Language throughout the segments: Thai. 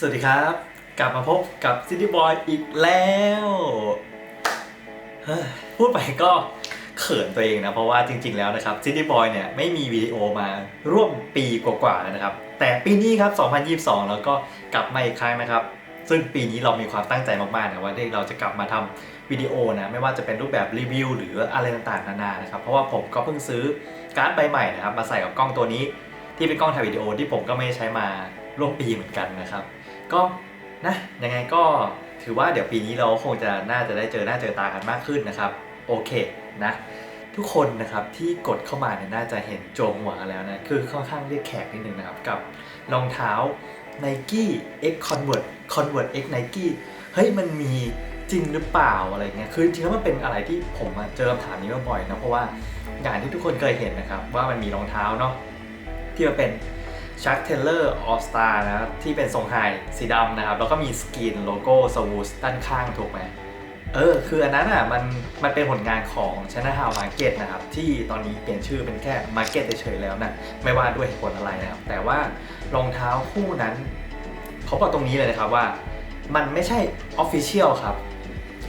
สวัสดีครับ กลับมาพบกับ City Boy อีกแล้วพูดไปก็เขินตัวเองนะ เพราะว่าจริง ๆ แล้วนะครับ City Boy เนี่ยไม่มีวิดีโอมาร่วมปีกว่าๆแล้วนะครับ แต่ปีนี้ครับ 2022 แล้วก็กลับมาอีกครั้งนะครับ ซึ่งปีนี้เรามีความตั้งใจมากๆนะว่าเราจะกลับมาทำวิดีโอนะไม่ว่าจะเป็นรูปแบบรีวิวหรืออะไรต่างๆนานานะครับ เพราะว่าผมก็เพิ่งซื้อการ์ดใบใหม่นะครับมาใส่กับกล้องตัวนี้ที่เป็นกล้องถ่ายวิดีโอที่ผมก็ไม่ใช้มาร่วมปีเหมือนกันนะครับ ก็นะยังไงก็ถือว่าเดี๋ยวปีนี้เราคงจะน่าจะได้เจอหน้าเจอตากันมากขึ้นนะครับ โอเคนะ ทุกคนนะครับที่กดเข้ามาเนี่ยน่าจะเห็นโจงหัวแล้วนะ คือค่อนข้างเรียกแขกนิดนึงนะครับ กับรองเท้า Nike X Convert Convert X Nike เฮ้ยมันมีจริงหรือเปล่าอะไรเงี้ย คือจริงๆแล้วมันเป็นอะไรที่ผมเจอคำถามนี้มาบ่อยนะ เพราะว่าอย่างที่ทุกคนเคยเห็นนะครับ ว่ามันมีรองเท้าเนาะที่มันเป็น ชักเทเลอร์ออสตานะครับที่เป็นทรงไฮสีดำนะครับ แล้วก็มีสกรีนโลโก้สวูสด้านข้างถูกไหมเออ คืออันนั้นอะมันมันเป็นผลงานของ China House Market นะครับ ที่ตอนนี้เปลี่ยนชื่อเป็นแค่ Market เฉยๆแล้วนะ ไม่ว่าด้วยเหตุผลอะไรนะครับ แต่ว่ารองเท้าคู่นั้น เขาบอกตรงนี้เลยนะครับว่า มันไม่ใช่ Official ครับ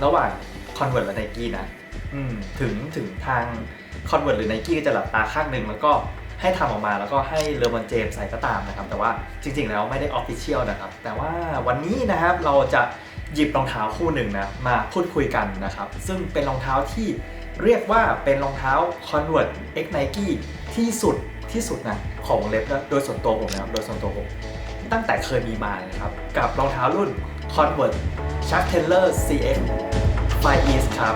ระหว่าง Convert และ Nike นะ อืม ถึงถึงทาง Convert หรือ Nike ก็จะหลับตาข้างหนึ่งแล้วก็ ให้ทำออกมาแล้วก็ให้เลอบอนเจมส์ใส่ก็ตามนะครับ แต่ว่าจริงๆแล้วไม่ได้ออฟฟิเชียลนะครับ แต่ว่าวันนี้นะครับเราจะหยิบรองเท้าคู่หนึ่งนะมาพูดคุยกันนะครับ ซึ่งเป็นรองเท้าที่เรียกว่าเป็นรองเท้า Convert X Nike ที่สุดที่สุดนะของเล็บนะโดยส่วนตัวผมนะครับโดยส่วนตัวผมตั้งแต่เคยมีมานะครับ กับรองเท้ารุ่น Convert Chuck Taylor CX Fly East ครับ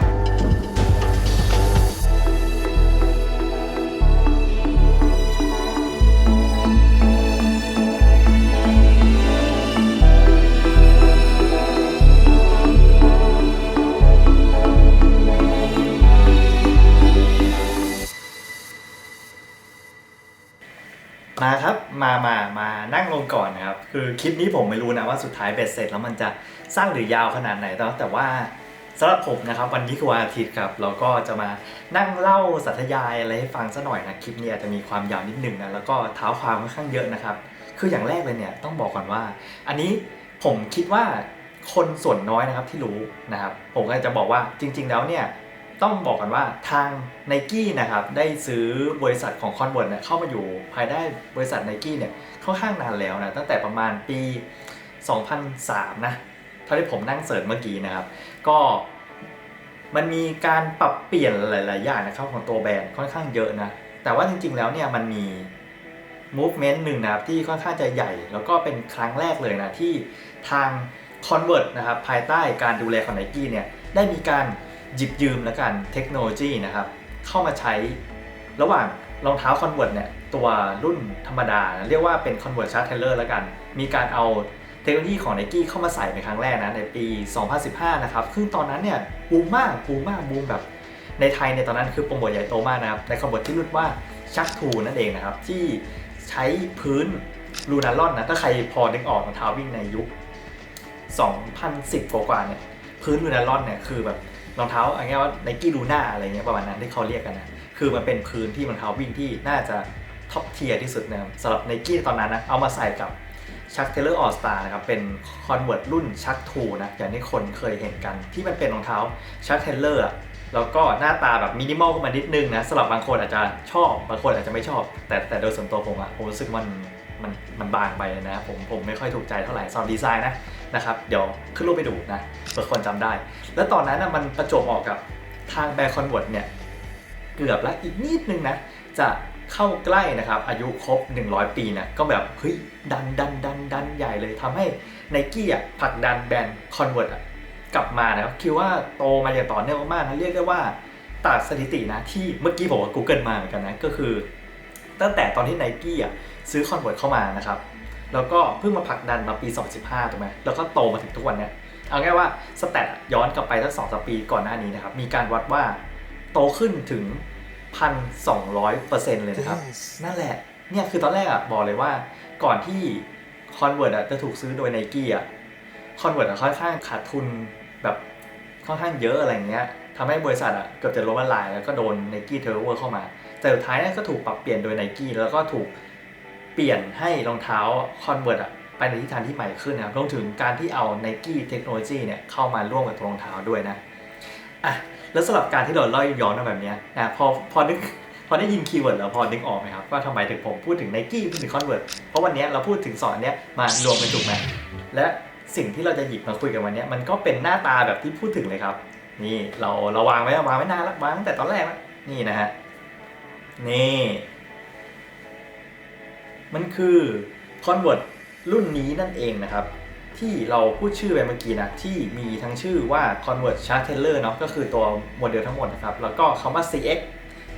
มาครับมามามานั่งลงก่อนนะครับ คือคลิปนี้ผมไม่รู้นะว่าสุดท้ายเบ็ดเสร็จแล้วมันจะสั้นหรือยาวขนาดไหนแต่แต่ว่าสำหรับผมนะครับวันนี้คือวันอาทิตย์ครับเราก็จะมานั่งเล่าสัทยายอะไรให้ฟังซะหน่อยนะคลิปนี้อาจจะมีความยาวนิดหนึ่งนะแล้วก็เท้าความค่อนข้างเยอะนะครับ คืออย่างแรกเลยเนี่ยต้องบอกก่อนว่า อันนี้ผมคิดว่าคนส่วนน้อยนะครับที่รู้นะครับ ผมก็จะบอกว่าจริง ๆ แล้วเนี่ย ต้องบอกกันว่าทาง n i กี้นะครับได้ซื้อบริษัทของ Convert เนี่ยเข้ามาอยู่ภายใต้บริษัท n i กี้เนี่ยค่อนข้างนานแล้วนะตั้งแต่ประมาณปี 2003 นะเท่าที่ผมนั่งเสิร์ชเมื่อกี้นะครับ ก็มันมีการปรับเปลี่ยนหลาย ๆ อย่างนะครับของตัวแบรนด์ค่อนข้างเยอะนะ แต่ว่าจริง ๆ แล้วเนี่ยมันมี movement หนึ่งนะครับที่ค่อนข้างจะใหญ่ แล้วก็เป็นครั้งแรกเลยนะที่ทาง Convert นะครับภายใต้การดูแลของ n i กี้เนี่ยได้มีการ หยิบยืมและกันเทคโนโลยีนะครับ เข้ามาใช้ระหว่างรองเท้า Convert เนี่ยตัวรุ่นธรรมดา เรียกว่าเป็น Convert Chart Taylor แล้วกัน มีการเอาเทคโนโลยีของ Nike เข้ามาใส่ในครั้งแรกนะในปี 2015 นะครับซึ่งตอนนั้นเนี่ยบูมมากบูมมากบูมแบบในไทยในตอนนั้นคือโปรโมทใหญ่โตมากนะครับใน Convert ที่รุ่นว่าชักทูนั่นเองนะครับ ที่ใช้พื้นลูนาลอนนะถ้าใครพอนึกออกรองเท้าวิ่งในยุค 2010 กว่าเนี่ยพื้นลูนาลอนเนี่ยคือแบบ รองเท้าอะไรเงี้ยว่าไนกี้ลูน่าอะไรเงี้ยประมาณนั้นที่เขาเรียกกันนะคือมันเป็นพื้นที่รองเท้าวิ่งที่น่าจะท็อปเทียร์ที่สุดนะสำหรับไนกี้ตอนนั้นนะเอามาใส่กับชักเทเลอร์ออสตานะครับเป็นคอนเวิร์ตรุ่นชักทูนะอย่างที่คนเคยเห็นกัน ที่มันเป็นรองเท้าชักเทเลอร์แล้วก็หน้าตาแบบมินิมอลขึ้นมานิดนึงนะสำหรับบางคนอาจจะชอบบางคนอาจจะไม่ชอบ แต่แต่โดยส่วนตัวผมอะผมรู้สึกมันมันมันบางไปนะผมผมไม่ค่อยถูกใจเท่าไหร่สำหรับดีไซน์นะ นะครับ เดี๋ยวขึ้นรูปไปดูนะเผื่อคนจำได้ แล้วตอนนั้นนะมันประจวบเหมาะกับทางแบร์คอนเวิร์ตเนี่ย เกือบแล้วอีกนิดนึงนะ จะเข้าใกล้นะครับ อายุครบ 100 ปีนะก็แบบเฮ้ยดันดันดันดันใหญ่เลยทำให้ไนกี้อะผลักดันแบรนด์คอนเวิร์ตอะกลับมานะครับคิดว่าโตมาอย่างต่อเนื่องมากๆนะเรียกได้ว่าตัดสถิตินะที่เมื่อกี้ผมว่า Google มาเหมือนกันนะก็คือ ตั้งแต่ตอนที่ไนกี้อะซื้อคอนเวิร์ตเข้ามานะครับ แล้วก็เพิ่งมาผลักดันมาปี 2015ถูกไหมแล้วก็โตมาถึงทุกวันเนี้ยเอาง่ายว่าสแตทย้อนกลับไปตั้งสองสปีก่อนหน้านี้นะครับ มีการวัดว่าโตขึ้นถึง 1,200%เลยนะครับ นั่นแหละ เนี่ยคือตอนแรกอะบอกเลยว่าก่อนที่ Convert อะจะถูกซื้อโดย Nike อะ Convert อะค่อนข้างขาดทุนแบบค่อนข้างเยอะอะไรเงี้ยทำให้บริษัทอะเกือบจะล้มละลายแล้วก็โดน Nike t a k e over เข้ามา แต่สุดท้ายเนี่ยก็ถูกปรับเปลี่ยนโดย Nike แล้วก็ถูก เปลี่ยนให้รองเท้า Convert อะไปในทิศทางที่ใหม่ขึ้นนะครับรวมถึงการที่เอา n i กี้เทคโนโลยีเนี่ยเข้ามาร่วมกับตัวรองเท้าด้วยนะอะแล้วสำหรับการที่เราเล่าย้อนมาแบบนี้นะพอพอนึกพอได้ยินคีย์เวิร์ดแล้วพอนึกออกไหมครับว่าทำไมถึงผมพูดถึง n i กี้พูดถึงคอนเวิร์ตเพราะวันนี้เราพูดถึงสอนเนี้ยมารวมกันถูกไหมและสิ่งที่เราจะหยิบมาคุยกันวันนี้มันก็เป็นหน้าตาแบบที่พูดถึงเลยครับ นี่เราเราวางไว้วางไว้นานแล้ววางตั้งแต่ตอนแรกแล้วนี่นะฮะนี่ มันคือ Convert รุ่นนี้นั่นเองนะครับ ที่เราพูดชื่อไปเมื่อกี้นะ ที่มีทั้งชื่อว่า Convert Chart Teller เนาะก็คือตัวโมเดลทั้งหมดนะครับ แล้วก็คำว่า CX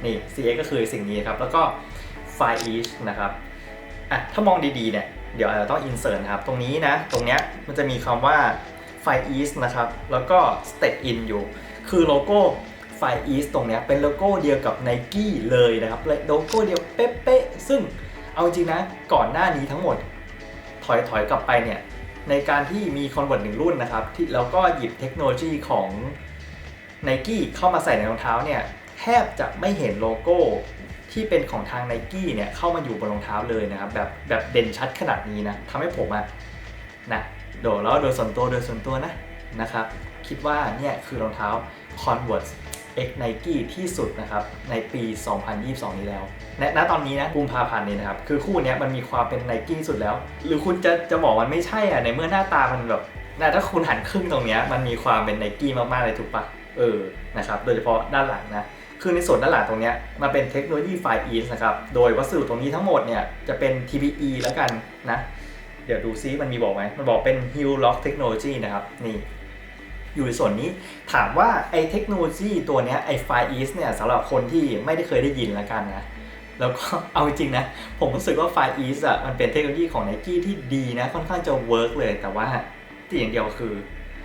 นี่ CX ก็คือสิ่งนี้ครับ แล้วก็ File Each นะครับอะถ้ามองดีๆเนี่ยเดี๋ยวอาจจะต้อง insert นะครับ ตรงนี้นะ ตรงเนี้ยมันจะมีคำว่า File East นะครับ แล้วก็ Step In อยู่ คือโลโก้ File East ตรงเนี้ยเป็นโลโก้เดียวกับ Nike เลยนะครับโลโก้เดียวเป๊ะๆซึ่ง เอาจริงนะก่อนหน้านี้ทั้งหมด ถอยถอยกลับไปเนี่ยในการที่มีคอนเวิร์ตหนึ่งรุ่นนะครับที่แล้วก็หยิบเทคโนโลยีของ n i กี้เข้ามาใส่ในรองเท้าเนี่ยแทบจะไม่เห็นโลโก้ที่เป็นของทาง n i กี้เนี่ยเข้ามาอยู่บนรองเท้าเลยนะครับแบบแบบเด่นชัดขนาดนี้นะทำให้ผมอะนะโดยแล้วโดยส่วนตัวโดยส่วนตัวนะนะครับคิดว่าเนี่ยคือรองเท้า Converse X Nike ที่สุดนะครับในปี 2022 นี้แล้วณตอนนี้นะกุมภาพันธ์นี้นะครับ คือคู่นี้มันมีความเป็น Nike สุดแล้ว หรือคุณจะจะบอกมันไม่ใช่อะในเมื่อหน้าตามันแบบนะถ้าคุณหันครึ่งตรงนี้มันมีความเป็น Nike มาก ๆ เลยถูกปะเออนะครับโดยเฉพาะด้านหลังนะคือในส่วนด้านหลังตรงนี้มันเป็นเทคโนโลยี Fire East นะครับโดยวัสดุตรงนี้ทั้งหมดเนี่ยจะเป็น TPE แล้วกันนะ เดี๋ยวดูซิมันมีบอกไหมมันบอกเป็น Hill Lock Technology นะครับนี่ อยู่ในส่วนนี้ถามว่าไอ้เทคโนโลยีตัวเนี้ยไอ้ Fire East เนี่ยสำหรับคนที่ไม่ได้เคยได้ยินแล้วกันนะแล้วก็เอาจริงนะ ผมรู้สึกว่า Fire East อะมันเป็นเทคโนโลยีของ Nike ที่ดีนะ ค่อนข้างจะเวิร์กเลยแต่ว่าที่อย่างเดียวคือ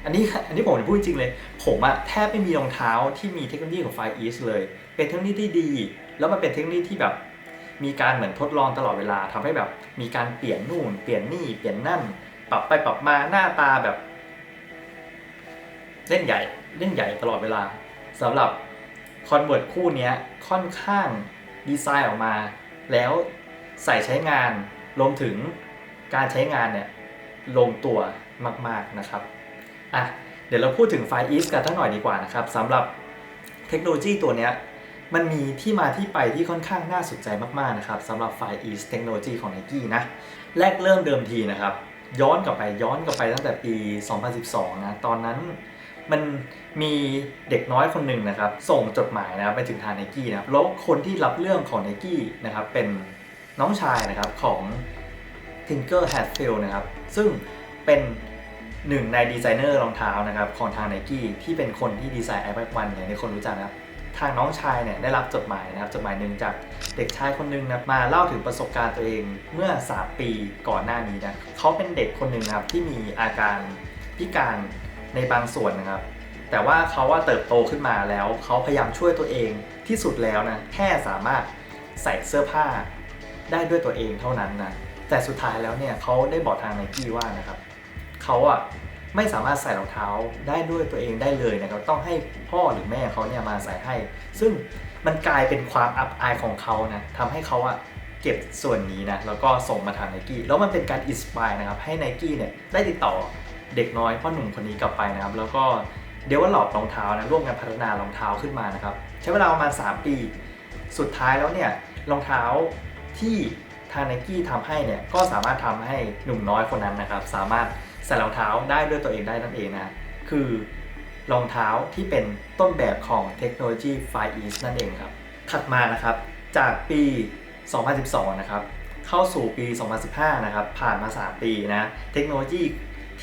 อันนี้อันนี้ผมจะพูดจริงเลย ผมอะแทบไม่มีรองเท้าที่มีเทคโนโลยีของ Fire East เลย เป็นเทคโนโลยีที่ดี แล้วมันเป็นเทคโนโลยีที่แบบ มีการเหมือนทดลองตลอดเวลาทำให้แบบ มีการเปลี่ยนนู่น เปลี่ยนนี่เปลี่ยนนั่น ปรับไปปรับมาหน้าตาแบบ เล่นใหญ่เล่นใหญ่ตลอดเวลาสำหรับคอนเวิร์ตคู่นี้ค่อนข้างดีไซน์ออกมา แล้วใส่ใช้งานรวมถึงการใช้งานเนี่ยลงตัวมาก ๆ นะครับอะเดี๋ยวเราพูดถึงไฟ East กันทั้งหน่อยดีกว่านะครับสำหรับเทคโนโลยีตัวนี้มันมีที่มาที่ไปที่ค่อนข้างน่าสนใจมาก ๆ นะครับสำหรับไฟ East เทคโนโลยีของ Nike นะแรกเริ่มเดิมทีนะครับ ย้อนกลับไปย้อนกลับไปตั้งแต่ปี 2012 นะ ตอนนั้น มันมีเด็กน้อยคนหนึ่งนะครับ ส่งจดหมายนะครับไปถึงทางไนกี้นะครับแล้วคนที่รับเรื่องของไนกี้นะครับเป็นน้องชายนะครับของ Tinker Hatfield นะครับซึ่งเป็นหนึ่งในดีไซเนอร์รองเท้านะครับของทางไนกี้ที่เป็นคนที่ดีไซน์ Air Max 1อย่างที่คนรู้จักนะครับทางน้องชายเนี่ยได้รับจดหมายนะครับจดหมายหนึ่งจากเด็กชายคนหนึ่งนะมาเล่าถึงประสบการณ์ตัวเองเมื่อ 3 ปีก่อนหน้านี้นะเขาเป็นเด็กคนหนึ่งนะครับที่มีอาการพิการ ในบางส่วนนะครับ แต่ว่าเขาว่าเติบโตขึ้นมาแล้ว เขาพยายามช่วยตัวเองที่สุดแล้วนะแค่สามารถใส่เสื้อผ้าได้ด้วยตัวเองเท่านั้นนะแต่สุดท้ายแล้วเนี่ยเขาได้บอกทางไนกี้ว่านะครับเขาอะไม่สามารถใส่รองเท้าได้ด้วยตัวเองได้เลยนะครับต้องให้พ่อหรือแม่เขาเนี่ยมาใส่ให้ ซึ่งมันกลายเป็นความอับอายของเขานะทำให้เขาอะเก็บส่วนนี้นะแล้วก็ส่งมาทางไนกี้แล้วมันเป็นการอินสปายนะครับให้ไนกี้เนี่ยได้ติดต่อ เด็กน้อยพ่อหนุ่มคนนี้กลับไปนะครับ แล้วก็เดเวลลอปรองเท้านะร่วมกันพัฒนารองเท้าขึ้นมานะครับ ใช้เวลาประมาณ 3 ปี สุดท้ายแล้วเนี่ยรองเท้าที่ทางไนกี้ทำให้เนี่ยก็สามารถทำให้หนุ่มน้อยคนนั้นนะครับ สามารถใส่รองเท้าได้ด้วยตัวเองได้นั่นเองนะคือรองเท้าที่เป็นต้นแบบของเทคโนโลยี Fire East นั่นเองครับ ถัดมานะครับจากปี 2012 นะครับ เข้าสู่ปี 2015 นะครับ ผ่านมา 3 ปีนะ เทคโนโลยี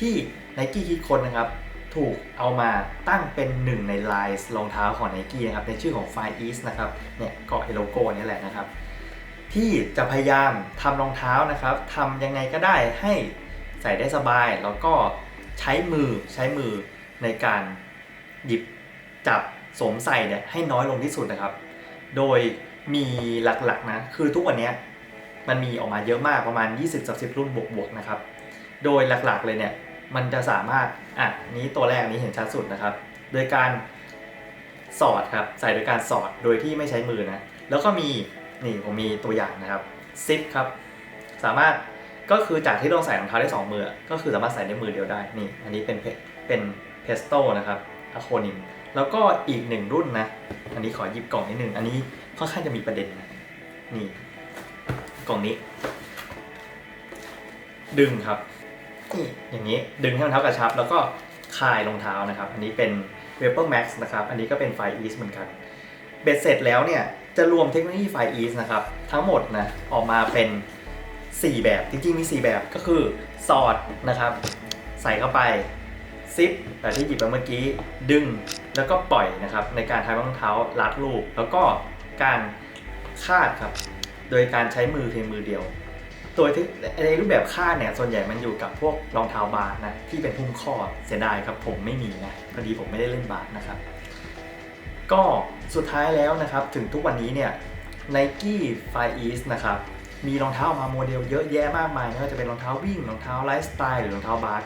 ที่ Nike คิดคนนะครับ ถูกเอามาตั้งเป็นหนึ่งในลายรองเท้าของ Nike นะครับ ในชื่อของ Fire East นะครับ เนี่ยเกาะไอโลโก้นี่แหละนะครับ ที่จะพยายามทำรองเท้านะครับทำยังไงก็ได้ให้ใส่ได้สบาย แล้วก็ใช้มือใช้มือในการหยิบจับสวมใส่เนี่ยให้น้อยลงที่สุดนะครับ โดยมีหลักๆนะ คือทุกวันนี้มันมีออกมาเยอะมากประมาณ 20-30 รุ่นบวกๆนะครับ โดยหลักๆเลยเนี่ย มันจะสามารถอะนี้ตัวแรกนี้เห็นชัดสุดนะครับ โดยการสอดครับใส่โดยการสอดโดยที่ไม่ใช้มือนะแล้วก็มีนี่ผมมีตัวอย่างนะครับซิปครับสามารถก็คือจากที่เราใส่รองเท้าได้สองมือก็คือสามารถใส่ได้มือเดียวได้นี่อันนี้เป็นเพเป็นเพสโตนะครับอะโคนิมแล้วก็อีกหนึ่งรุ่นนะอันนี้ขอหยิบกล่องนิดนึงอันนี้ค่อนข้างจะมีประเด็นนะนี่กล่องนี้ ดึงครับ อย่างนี้ดึงให้รองเท้ากระชับ แล้วก็คลายรองเท้านะครับ อันนี้เป็น Vapor Max นะครับ อันนี้ก็เป็นไฟ East เหมือนกัน เบ็ดเสร็จแล้วเนี่ย จะรวมเทคโนโลยีไฟ East นะครับ ทั้งหมดนะออกมาเป็น 4 แบบ จริงๆ มี 4 แบบก็คือสอดนะครับ ใส่เข้าไปซิปแบบที่หยิบไปเมื่อกี้ดึงแล้วก็ปล่อยนะครับ ในการทำให้รองเท้ารัดรูปแล้วก็การคาดครับ โดยการใช้มือเพียงมือเดียว ตัวที่ในรูปแบบคาดเนี่ยส่วนใหญ่มันอยู่กับพวกรองเท้าบาสนะที่เป็นหุ้มข้อเสียดายครับผมไม่มีนะพอดีผมไม่ได้เล่นบาสนะครับ ก็สุดท้ายแล้วนะครับถึงทุกวันนี้เนี่ย Nike Fly East นะครับมีรองเท้าออกมาโมเดลเยอะแยะมากมายไม่ว่าจะเป็นรองเท้าวิ่งรองเท้าไลฟ์สไตล์หรือรองเท้าบาส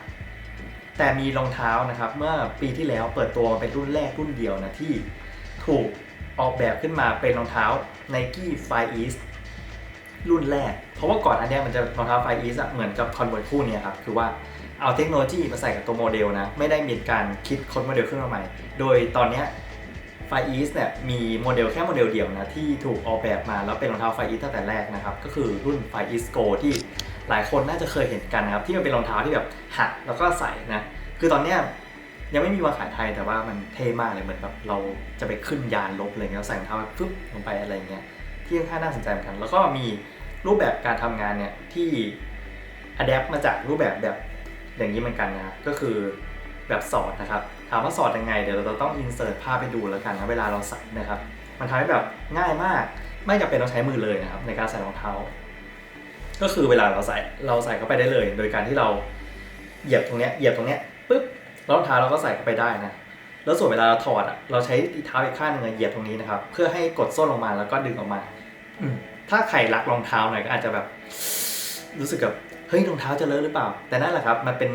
แต่มีรองเท้านะครับเมื่อปีที่แล้วเปิดตัวเป็นรุ่นแรกรุ่นเดียวนะที่ถูกออกแบบขึ้นมาเป็นรองเท้า Nike Fly East รุ่นแรก เพราะว่าก่อนอันเนี้ยมันจะรองเท้า Fly East อะเหมือนกับคอนเวิร์ตคู่เนี้ยครับ คือว่าเอาเทคโนโลยีมาใส่กับตัวโมเดลนะ ไม่ได้มีการคิดค้นโมเดลขึ้นมาใหม่ โดยตอนเนี้ยไฟอีสเนี่ยมีโมเดลแค่โมเดลเดียวนะ ที่ถูกออกแบบมาแล้วเป็นรองเท้าไฟอีสตั้งแต่แรกนะครับ ก็คือรุ่นไฟอีสโกที่หลายคนน่าจะเคยเห็นกันนะครับ ที่มันเป็นรองเท้าที่แบบหักแล้วก็ใส่นะ คือตอนเนี้ยยังไม่มีวางขายไทยแต่ว่ามันเท่มากเลยเหมือนแบบเราจะไปขึ้นยานลบอะไรเงี้ยใส่รองเท้าฟึบลงไปอะไรเงี้ย ที่ค่อนข้างน่าสนใจเหมือนกัน แล้วก็มีรูปแบบการทำงานเนี่ยที่อัดแอปมาจากรูปแบบแบบอย่างนี้เหมือนกันนะครับก็คือแบบสอดนะครับถามว่าสอดยังไง เดี๋ยวเราต้องอินเสิร์ตภาพไปดูแล้วกันนะเวลาเราใส่นะครับ มันทำให้แบบง่ายมาก ไม่จำเป็นต้องใช้มือเลยนะครับในการใส่รองเท้า ก็คือเวลาเราใส่เราใส่เข้าไปได้เลย โดยการที่เราเหยียบตรงเนี้ยเหยียบตรงเนี้ยปุ๊บรองเท้าเราก็ใส่เข้าไปได้นะ แล้วส่วนเวลาเราถอดอะเราใช้เท้าอีกข้างหนึงอะเหยียบตรงนี้นะครับ เพื่อให้กดส้นลงมาแล้วก็ดึงออกมาอืมถ้าใครรักรองเท้าหน่อยก็อาจจะแบบ รู้สึกแบบเฮ้ยรองเท้าจะเลอะหรือเปล่า แต่นั่นแหละครับ มันเป็น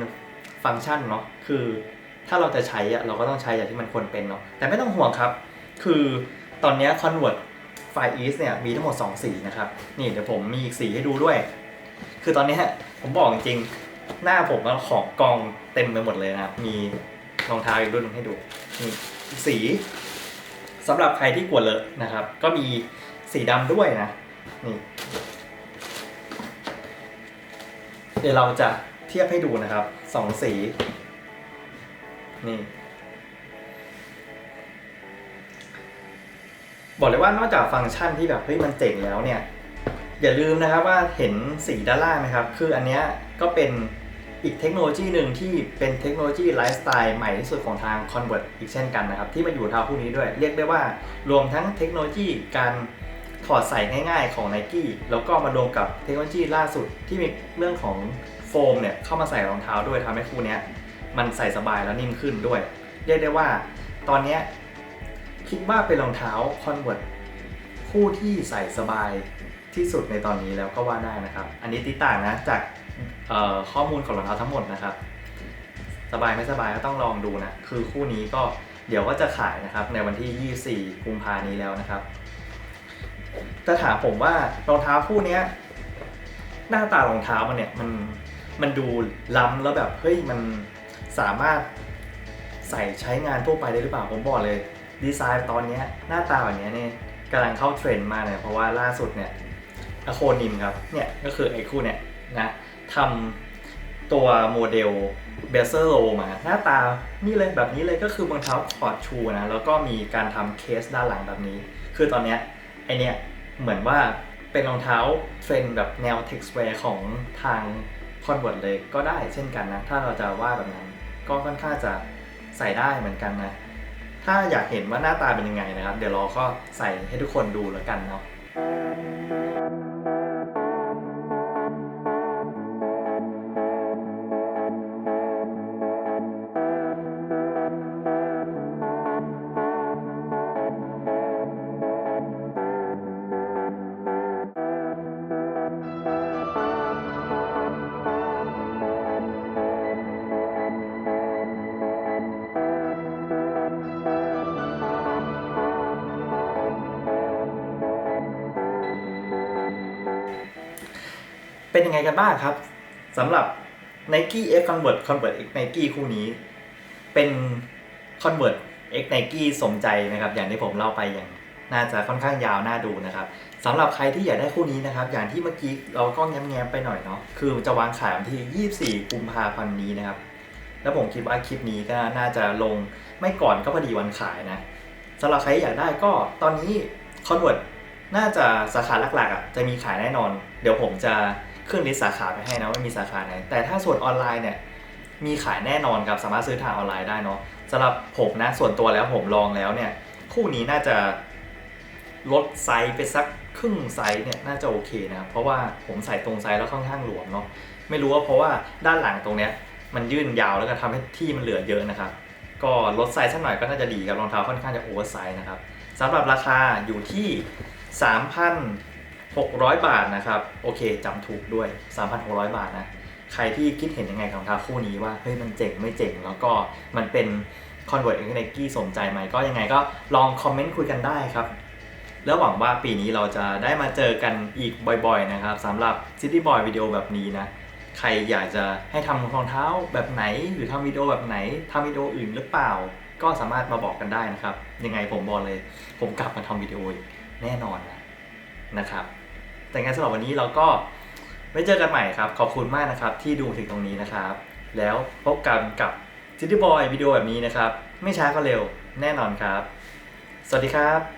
ฟังก์ชันเนาะคือ ถ้าเราจะใช้อะเราก็ต้องใช้อย่างที่มันควรเป็นเนาะแต่ไม่ต้องห่วงครับ คือตอนเนี้ย Convert File East เนี่ยมีทั้งหมด 2 สีนะครับ นี่เดี๋ยวผมมีอีกสีให้ดูด้วย คือตอนเนี้ยผมบอกจริงๆหน้าผมอะของกองเต็มไปหมดเลยนะครับมี รองเท้าอีกรุ่นนึงให้ดูนี่สีสำหรับใครที่กลัวเลอะนะครับ ก็มีสีดำด้วยนะนี่เดี๋ยวเราจะเทียบให้ดูนะครับสองสีนี่บอกเลยว่านอกจากฟังก์ชันที่แบบเฮ้ยมันเจ๋งแล้วเนี่ย อย่าลืมนะครับว่าเห็นสีด้านล่างไหมครับ คืออันเนี้ยก็เป็น อีกเทคโนโลยีหนึ่งที่เป็นเทคโนโลยีไลฟ์สไตล์ใหม่ที่สุดของทาง Convert อีกเช่นกันนะครับ ที่มาอยู่เท้าคู่นี้ด้วย เรียกได้ว่ารวมทั้งเทคโนโลยีการถอดใส่ง่ายๆของ Nike แล้วก็มารวมกับเทคโนโลยีล่าสุดที่มีเรื่องของโฟมเนี่ยเข้ามาใส่รองเท้าด้วยทำให้คู่นี้มันใส่สบายแล้วนิ่มขึ้นด้วย เรียกได้ว่าตอนนี้คิดว่าเป็นรองเท้าคอนเวิร์ตคู่ที่ใส่สบายที่สุดในตอนนี้แล้วก็ว่าได้นะครับ อันนี้ติต่างนะจาก ข้อมูลของรองเท้าทั้งหมดนะครับ สบายไม่สบายก็ต้องลองดูนะ คือคู่นี้ก็เดี๋ยวก็จะขายนะครับในวันที่ 24 กุมภานี้แล้วนะครับ จะถามผมว่ารองเท้าคู่นี้หน้าตารองเท้ามันเนี่ยมันมันดูล้ำแล้วแบบเฮ้ยมันสามารถใส่ใช้งานทั่วไปได้หรือเปล่าผมบอกเลยดีไซน์ตอนนี้หน้าตาแบบนี้เนี่ยกำลังเข้าเทรนด์มากเลยเพราะว่าล่าสุดเนี่ยอโคนิมครับเนี่ยก็คือไอ้คู่เนี่ยนะ ทำตัวโมเดลเบเซอร์โลมา หน้าตานี่เลยแบบนี้เลยก็คือรองเท้าคอร์ดชูนะ แล้วก็มีการทำเคสด้านหลังแบบนี้ คือตอนเนี้ยไอเนี่ยเหมือนว่าเป็นรองเท้าเทรนแบบแนว textwear ของทางคอนเวิร์ตเลยก็ได้เช่นกันนะ ถ้าเราจะว่าแบบนั้น ก็ค่อนข้างจะใส่ได้เหมือนกันนะ ถ้าอยากเห็นว่าหน้าตาเป็นยังไงนะครับ เดี๋ยวเราก็ใส่ให้ทุกคนดูแล้วกันเนาะ ไงกันบ้างครับสำหรับ Nike X Convert Convert X Nike คู่นี้ เป็น Convert X Nike สมใจนะครับ อย่างที่ผมเล่าไปอย่างน่าจะค่อนข้างยาวน่าดูนะครับสำหรับใครที่อยากได้คู่นี้นะครับ อย่างที่เมื่อกี้เราก็แง้มๆไปหน่อยเนาะคือจะวางขายวันที่ 24 กุมภาพันธ์นี้นะครับ แล้วผมคิดว่าคลิปนี้ก็น่าจะลงไม่ก่อนก็พอดีวันขายนะสำหรับใครอยากได้ก็ตอนนี้ Convert น่าจะสาขาหลักๆอะจะมีขายแน่นอน เดี๋ยวผมจะ ขึ้นลิสต์สาขาไปให้นะว่ามีสาขาไหน แต่ถ้าส่วนออนไลน์เนี่ยมีขายแน่นอนครับสามารถซื้อทางออนไลน์ได้เนาะสำหรับผมนะส่วนตัวแล้วผมลองแล้วเนี่ยคู่นี้น่าจะลดไซส์ไปสักครึ่งไซส์เนี่ยน่าจะโอเคนะครับเพราะว่าผมใส่ตรงไซส์แล้วค่อนข้างหลวมเนาะไม่รู้ว่าเพราะว่าด้านหลังตรงเนี้ยมันยื่นยาวแล้วก็ทำให้ที่มันเหลือเยอะนะครับก็ลดไซส์สักหน่อยก็น่าจะดีครับรองเท้าค่อนข้างจะโอเวอร์ไซส์นะครับสำหรับราคาอยู่ที่ 600 บาทนะครับ โอเคจำถูกด้วย 3,600 บาทนะ ใครที่คิดเห็นยังไงกับรองเท้าคู่นี้ว่า เฮ้ย มันเจ๋งไม่เจ๋ง แล้วก็มันเป็น Convert X Nike สนใจไหม ก็ยังไงก็ลองคอมเมนต์คุยกันได้ครับ แล้วหวังว่าปีนี้เราจะได้มาเจอกันอีกบ่อยๆ นะครับสำหรับ City Boy วิดีโอแบบนี้นะ ใครอยากจะให้ทำรองเท้าแบบไหน หรือทำวิดีโอแบบไหนทำวิดีโออื่นหรือเปล่า ก็สามารถมาบอกกันได้นะครับ ยังไงผมบอกเลย ผมกลับมาทำวิดีโอแน่นอนนะนะครับ แต่งั้นสำหรับวันนี้เราก็ไว้เจอกันใหม่ครับ ขอบคุณมากนะครับ ที่ดูถึงตรงนี้นะครับ แล้วพบกันกับจิตติบอยวิดีโอแบบนี้นะครับ ไม่ช้าก็เร็วแน่นอนครับ สวัสดีครับ